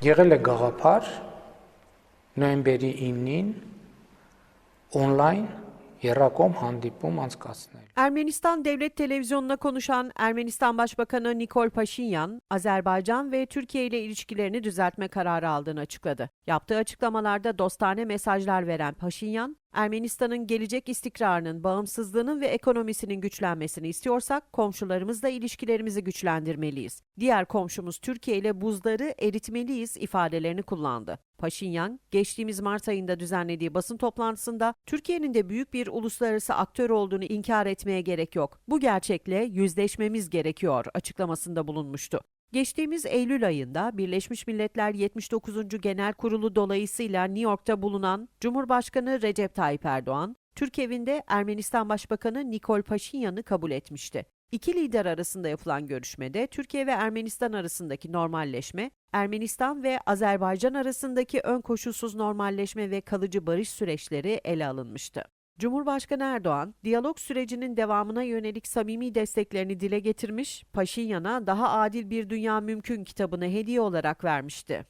Եղել է գաղափար նոյեմբերի 9-ին on-line երրակոմ հանդիպում անցկացնել։ Ermenistan Devlet Televizyonu'na konuşan Ermenistan Başbakanı Nikol Paşinyan, Azerbaycan ve Türkiye ile ilişkilerini düzeltme kararı aldığını açıkladı. Yaptığı açıklamalarda dostane mesajlar veren Paşinyan, Ermenistan'ın gelecek istikrarının, bağımsızlığının ve ekonomisinin güçlenmesini istiyorsak komşularımızla ilişkilerimizi güçlendirmeliyiz. Diğer komşumuz Türkiye ile buzları eritmeliyiz ifadelerini kullandı. Paşinyan, geçtiğimiz Mart ayında düzenlediği basın toplantısında Türkiye'nin de büyük bir uluslararası aktör olduğunu inkar etmeye gerek yok. Bu gerçekle yüzleşmemiz gerekiyor açıklamasında bulunmuştu. Geçtiğimiz Eylül ayında Birleşmiş Milletler 79. Genel Kurulu dolayısıyla New York'ta bulunan Cumhurbaşkanı Recep Tayyip Erdoğan, Türk evinde Ermenistan Başbakanı Nikol Paşinyan'ı kabul etmişti. İki lider arasında yapılan görüşmede Türkiye ve Ermenistan arasındaki normalleşme, Ermenistan ve Azerbaycan arasındaki ön koşulsuz normalleşme ve kalıcı barış süreçleri ele alınmıştı. Cumhurbaşkanı Erdoğan, diyalog sürecinin devamına yönelik samimi desteklerini dile getirmiş, Paşinyan'a daha adil bir dünya mümkün kitabını hediye olarak vermişti.